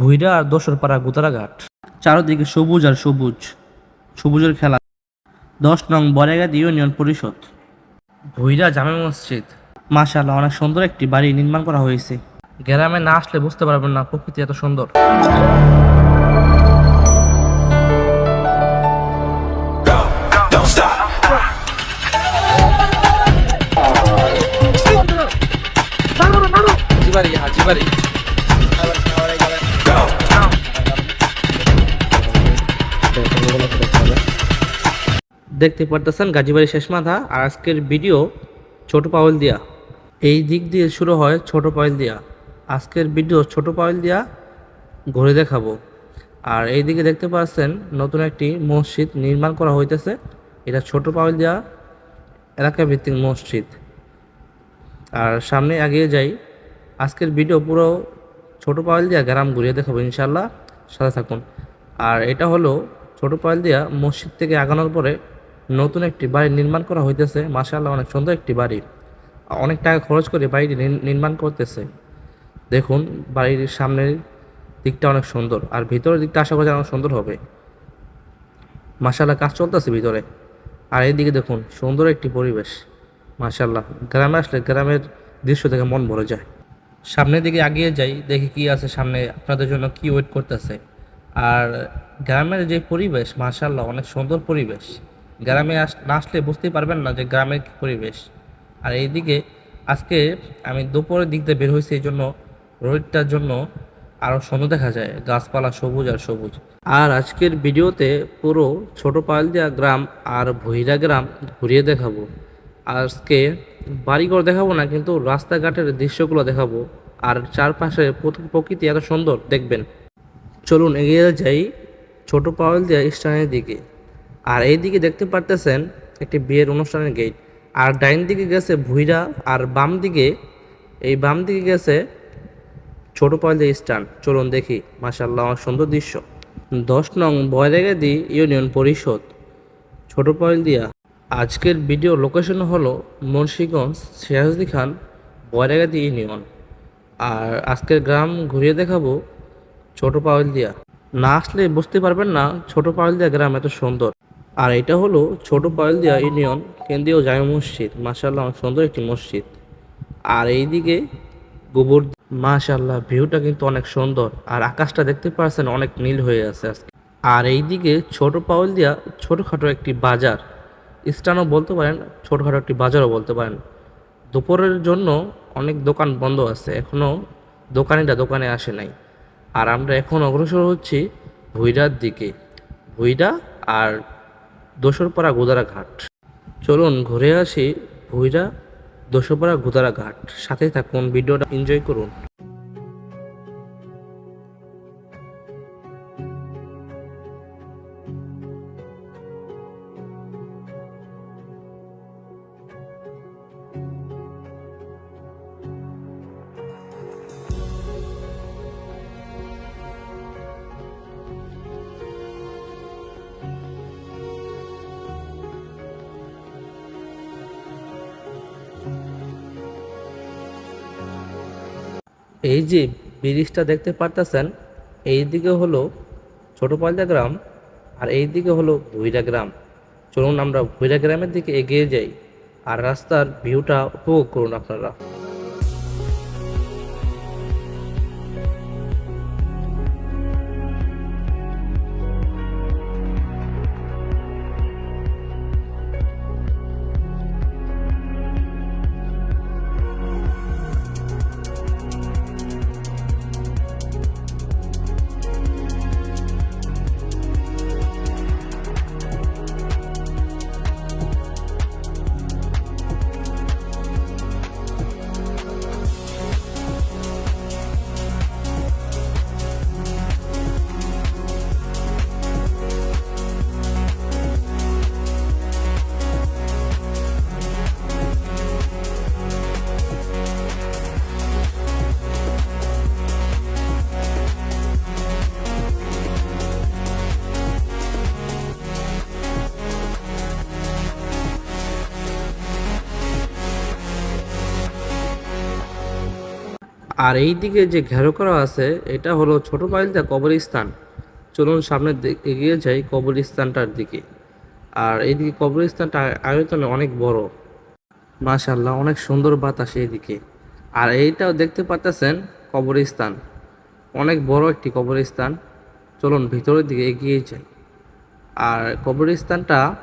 ভুইরা আর দোসর পাড়া গুতারাঘাট। চারদিকে সবুজ আর সবুজ সবুজের খেলা। দশ নং বরেগাদ ইউনিয়ন পরিষদ। ভুইরা জামে মসজিদ। মাশাআল্লাহ অনেক সুন্দর একটি বাড়ি নির্মাণ করা হয়েছে। গ্রামে না আসলে বুঝতে পারবেন না প্রকৃতি এত সুন্দর. দেখতে পারতেছেন গাজীবাড়ি শেষ মাথা আর আজকের ভিডিও ছোট পাওয়েল দিয়া। এই দিক দিয়ে শুরু হয় ছোট পাওয়েল দিয়া। আজকের ভিডিও ছোট পাওয়েল দিয়া ঘুরে দেখাবো। আর এই দিকে দেখতে পাচ্ছেন নতুন একটি মসজিদ নির্মাণ করা হইতেছে। এটা ছোট পাওয়েল দিয়া এলাকা ভিত্তিক মসজিদ। আর সামনে এগিয়ে যাই। আজকের ভিডিও পুরো ছোট পাওয়াল দিয়া গ্রাম ঘুরিয়ে দেখাবো ইনশাল্লাহ সাথে থাকুন। আর এটা হলো ছোট পাওয়াল দিয়া মসজিদ থেকে আগানোর পরে নতুন একটি বাড়ি নির্মাণ করা হইতেছে। মাশাআল্লাহ, অনেক সুন্দর একটি বাড়ি। অনেক টাকা খরচ করে বাড়িটি নির- নির্মাণ করতেছে। দেখুন, বাড়ির সামনের দিকটা অনেক সুন্দর আর ভিতরের দিকটা আশা করি অনেক সুন্দর হবে। মাশাআল্লাহ, কাজ চলতেছে ভিতরে। আর এইদিকে দেখুন, সুন্দর একটি পরিবেশ। মাশাআল্লাহ, গ্রামে আসলে গ্রামের দৃশ্য দেখে মন ভরে যায়। সামনের দিকে এগিয়ে যাই, দেখি কি আছে সামনে আপনাদের জন্য কি ওয়েট করতেছে। আর গ্রামের যে পরিবেশ, মাশাআল্লাহ, অনেক সুন্দর পরিবেশ। গ্রামে আস, না আসলে বুঝতেই পারবেন না যে গ্রামের কি পরিবেশ। আর এইদিকে আজকে আমি দুপুরের দিক দিয়ে বের হয়েছি এই জন্য রোদটার জন্য আরও সুন্দর দেখা যায়, গাছপালা সবুজ আর সবুজ। আর আজকের ভিডিওতে পুরো ছোট পালদিয়া গ্রাম আর ভৈরা গ্রাম ঘুরিয়ে দেখাবো। আজকে বাড়িঘর দেখাবো না, কিন্তু রাস্তাঘাটের দৃশ্যগুলো দেখাবো। আর চারপাশে প্রকৃতি এত সুন্দর, দেখবেন। চলুন এগিয়ে যাই ছোট পাওয়ালদিয়া স্থানের দিকে। আর এই দিকে দেখতে পারতেছেন একটি বিয়ের অনুষ্ঠানের গেট আর ডাইন দিকে গেছে ভুইরা, আর বাম দিকে, এই বাম দিকে গেছে ছোট পয়লা স্টান। চলুন দেখি মাসাল্লাহ সুন্দর দৃশ্য। দশ নং বয়রাগাদি ইউনিয়ন পরিষদ, ছোট পয়লদিয়া আজকের ভিডিও লোকেশন হলো মুন্সীগঞ্জ সিরাজদি খান বয়রাগাদি ইউনিয়ন। আর আজকের গ্রাম ঘুরিয়ে দেখাবো ছোট পাওয়ালদিয়া না আসলে বুঝতে পারবেন না ছোট পাওয়ালদিয়া গ্রাম এত সুন্দর। আর এটা হলো ছোট পাওয়ালদিয়া ইউনিয়ন, কেন্দ্রীয় জামে মসজিদ। মাসাল্লাহ অনেক সুন্দর একটি মসজিদ। আর এইদিকে গোবর মাশাল্লাহ ভিউটা কিন্তু অনেক সুন্দর। আর আকাশটা দেখতে পাচ্ছেন অনেক নীল হয়ে আছে আজকে। আর এইদিকে ছোট পাউল দিয়া ছোটোখাটো একটি বাজার। স্টানও বলতে পারেন, ছোটোখাটো একটি বাজারও বলতে পারেন। দুপুরের জন্য অনেক দোকান বন্ধ আছে। এখনও দোকানিটা দোকানে আসে নাই। আর আমরা এখন অগ্রসর হচ্ছি ভুইরার দিকে। ভুইরা আর দোসরপাড়া গোদারা ঘাট। চলুন ঘুরে আসি ভৈরা দোসরপাড়া গোদারা ঘাট। সাথে থাকুন, ভিডিওটা এনজয় করুন। এই যে ব্রিজটা দেখতে পারতেছেন এই দিকে হলো ছোট পালদা গ্রাম আর এই দিকে হলো ভৈরা গ্রাম। চলুন আমরা ভৈরা গ্রামের দিকে এগিয়ে যাই আর রাস্তার ভিউটা উপভোগ করুন আপনারা। আর এই দিকে যে ঘেরো করা আছে, এটা হলো ছোট পাইলদা কবরস্থান। চলুন সামনে এগিয়ে যাই কবরস্থানটার দিকে। আর এইদিকে কবরস্থানটা আয়তনে অনেক বড়। মাশাল্লাহ অনেক সুন্দর বাতাস এইদিকে। আর এইটাও দেখতে পাচ্ছেন কবরস্থান। অনেক বড় একটি কবরস্থান। চলুন ভিতরের দিকে এগিয়ে যাই। আর কবরস্থানটা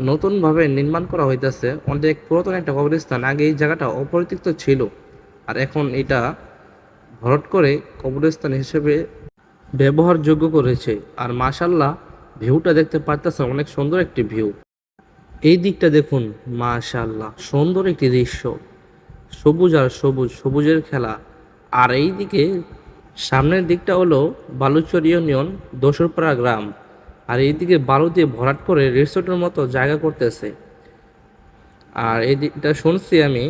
নতুনভাবে নির্মাণ করা হইতেছে। অনেক পুরাতন একটা কবরস্থান। আগে এই জায়গাটা অপরিতিক্ত ছিল। আর এখন এটা ভরট করে কবরস্থান হিসেবে ব্যবহারযোগ্য করেছে। আর মাশাল্লাহ ভিউটা দেখতে পারতেছে অনেক সুন্দর একটি ভিউ। এই দিকটা দেখুন মাশাল্লাহ সুন্দর একটি দৃশ্য। সবুজ আর সবুজ, সবুজের খেলা। আর এই দিকে সামনের দিকটা হলো বালুচর ইউনিয়ন, দোসরপাড়া গ্রাম। আর এইদিকে বালু দিয়ে ভরাট করে রিসোর্টের মতো জায়গা করতেছে। আর এই দিকটা শুনছি আমি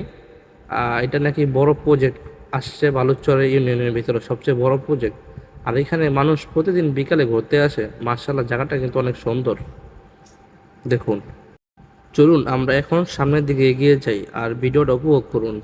এটা নাকি বড় প্রজেক্ট আসছে বালুচরের ইউনিয়নের ভিতরে, সবচেয়ে বড় প্রজেক্ট আর এখানে মানুষ প্রতিদিন বিকালে ঘুরতে আসে। মার্শাল্লাহ জায়গাটা কিন্তু অনেক সুন্দর। দেখুন। চলুন, আমরা এখন সামনের দিকে এগিয়ে যাই আর ভিডিওটা উপভোগ করুন।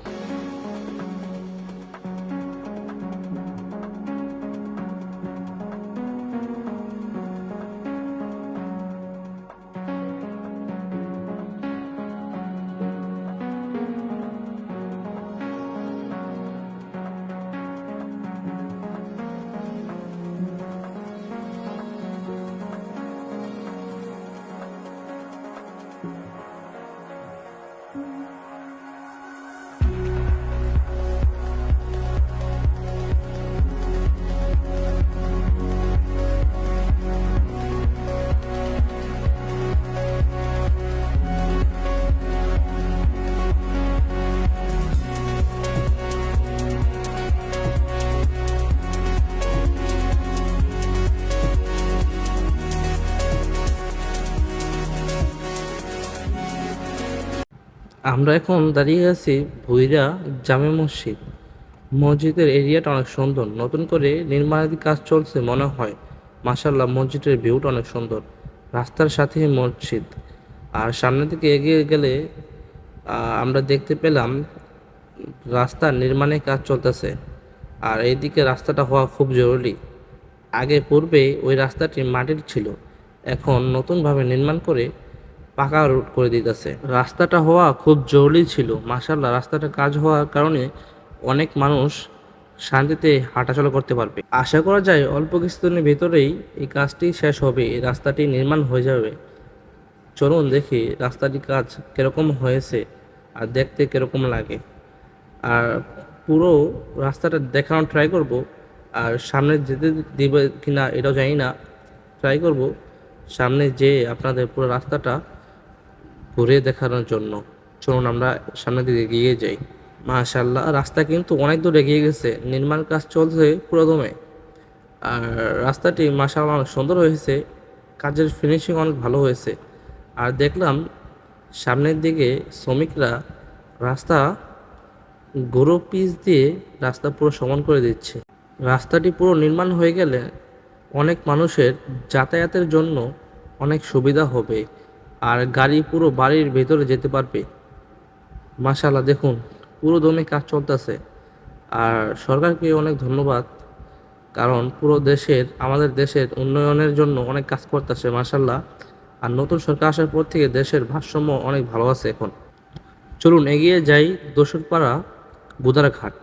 আমরা এখন দাঁড়িয়ে আছি ভুইরা জামে মসজিদ। মসজিদের এরিয়াটা অনেক সুন্দর। নতুন করে নির্মাণাধীন কাজ চলছে মনে হয়। মাসাল্লাহ মসজিদের ভিউটা অনেক সুন্দর। রাস্তার সাথে মসজিদ। আর সামনের দিকে এগিয়ে গেলে আমরা দেখতে পেলাম রাস্তার নির্মাণের কাজ চলতেছে। আর এইদিকে রাস্তাটা হওয়া খুব জরুরি। আগে পূর্বে ওই রাস্তাটি মাটির ছিল। এখন নতুনভাবে নির্মাণ করে পাকা রোড করে দিতেছে। রাস্তাটা হওয়া খুব জরুরি ছিল। মাসাল্লাহ রাস্তাটা কাজ হওয়ার কারণে অনেক মানুষ শান্তিতে হাঁটাচলা করতে পারবে। আশা করা যায় অল্প কিছুদিনের ভিতরেই এই কাজটি শেষ হবে, এই রাস্তাটি নির্মাণ হয়ে যাবে। চলুন দেখি রাস্তাটির কাজ কীরকম হয়েছে আর দেখতে কীরকম লাগে। আর পুরো রাস্তাটা দেখানোর ট্রাই করব। আর সামনে যেতে দিবে কিনা এটাও জানি না। ট্রাই করব। সামনে যে আপনাদের পুরো রাস্তাটা ঘুরে দেখানোর জন্য। চলুন আমরা সামনের দিকে এগিয়ে যাই। মাশাল্লাহ রাস্তা কিন্তু অনেক দূর এগিয়ে গেছে। নির্মাণ কাজ চলছে পুরো দমে আর রাস্তাটি মাশাল্লাহ অনেক সুন্দর হয়েছে। কাজের ফিনিশিং অনেক ভালো হয়েছে। আর দেখলাম সামনের দিকে শ্রমিকরা রাস্তা গরু পিস দিয়ে রাস্তা পুরো সমান করে দিচ্ছে। রাস্তাটি পুরো নির্মাণ হয়ে গেলে অনেক মানুষের যাতায়াতের জন্য অনেক সুবিধা হবে। আর গাড়ি পুরো বাড়ির ভেতরে যেতে পারবে। মাশাল্লাহ দেখুন, পুরো দমে কাজ চলতেছে। আর সরকারকে অনেক ধন্যবাদ, কারণ পুরো দেশের, আমাদের দেশের উন্নয়নের জন্য অনেক কাজ করতেছে মাশাল্লাহ আর নতুন সরকার আসার পর থেকে দেশের ভারসাম্য অনেক ভালো আছে এখন। চলুন, এগিয়ে যাই দোসরপাড়া বুদারঘাট।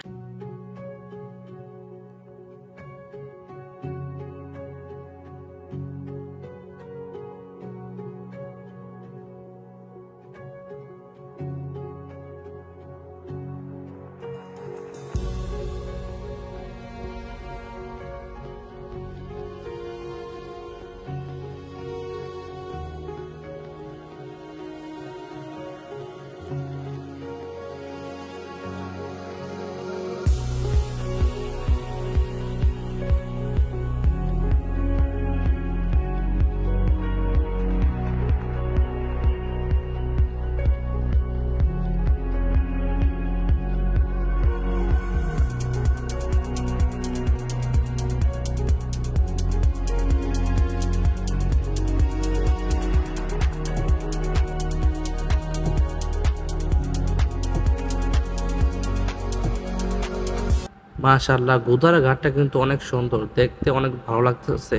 মাশাল্লাহ গোদারা ঘাটটা কিন্তু অনেক সুন্দর, দেখতে অনেক ভালো লাগতেছে।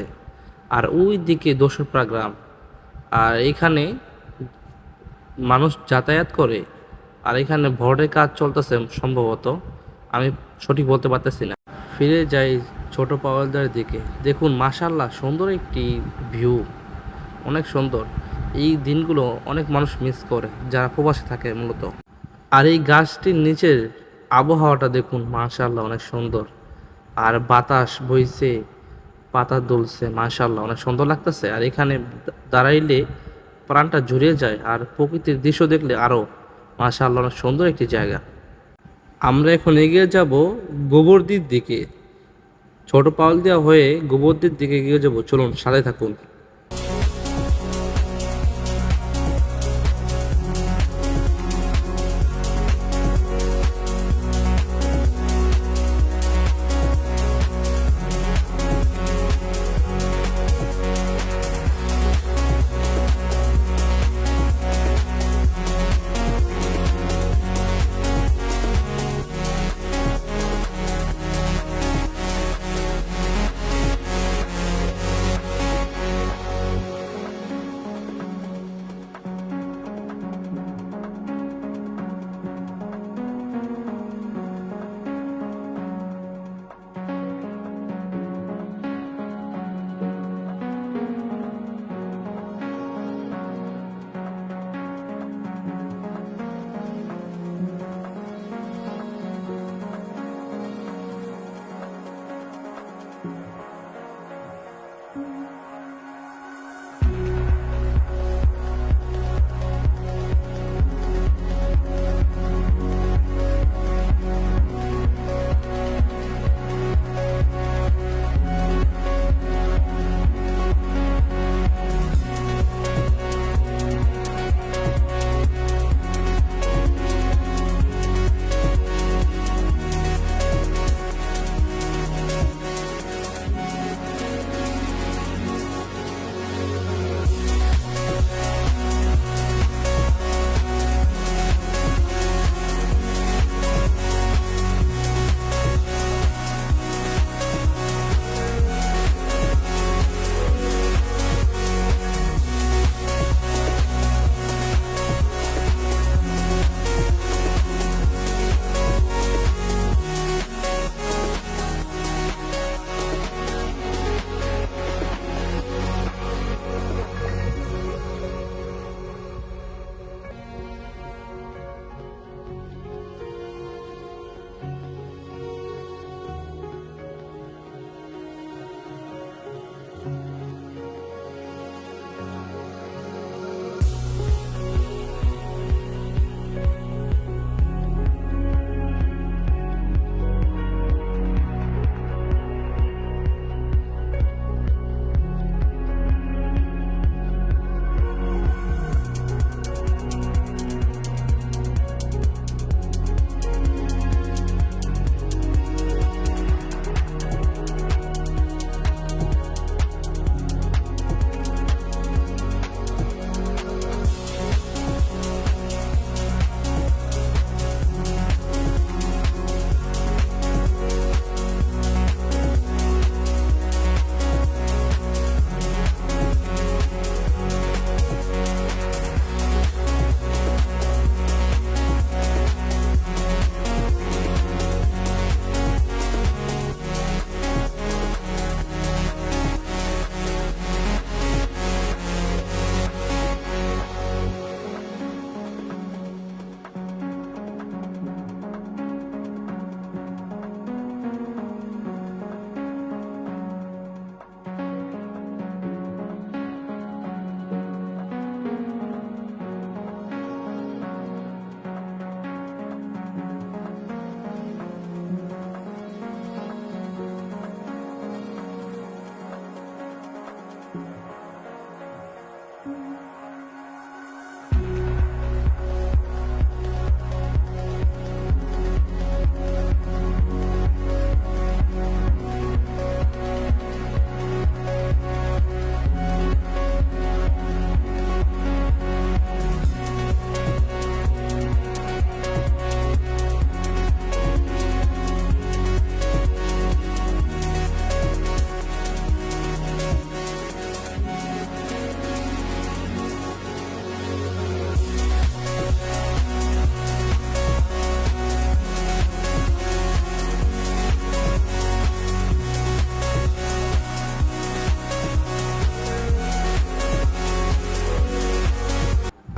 আর ওই দিকে দোসরপাড়া গ্রাম, আর এখানে মানুষ যাতায়াত করে, আর এখানে ভোটের কাজ চলতেছে সম্ভবত, আমি সঠিক বলতে পারতেছি না। ফিরে যাই ছোট পাওয়ালদার দিকে, দেখুন মাশাল্লাহ সুন্দর একটি ভিউ, অনেক সুন্দর। এই দিনগুলো অনেক মানুষ মিস করে, যারা প্রবাসে থাকে মূলত। আর এই গাছটির নিচের আবহাওয়াটা দেখুন মাশাল্লাহ অনেক সুন্দর। আর বাতাস বইছে, পাতা দুলছে মাশাল্লাহ অনেক সুন্দর লাগতেছে। আর এখানে দাঁড়াইলে প্রাণটা জুড়িয়ে যায় আর প্রকৃতির দৃশ্য দেখলে আরও মাশাল্লাহ অনেক সুন্দর একটি জায়গা। আমরা এখন এগিয়ে যাব গোবরদির দিকে। ছোট পাউল দেওয়া হয়ে গোবরদির দিকে এগিয়ে যাব। চলুন, সাথে থাকুন।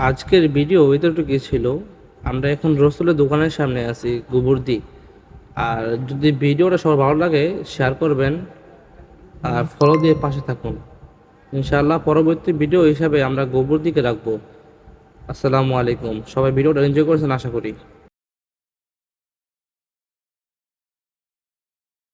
আজকের ভিডিও এতটুকু ছিল? আমরা এখন রসুলের দোকানের সামনে আছি গোবর দি আর যদি ভিডিওটা সবার ভালো লাগে শেয়ার করবেন। আর ফলো দিয়ে পাশে থাকুন। ইনশাআল্লাহ পরবর্তী ভিডিও হিসাবে আমরা গোবর দিকে রাখব। আসসালামু আলাইকুম। সবাই ভিডিওটা এনজয় করেছেন, আশা করি।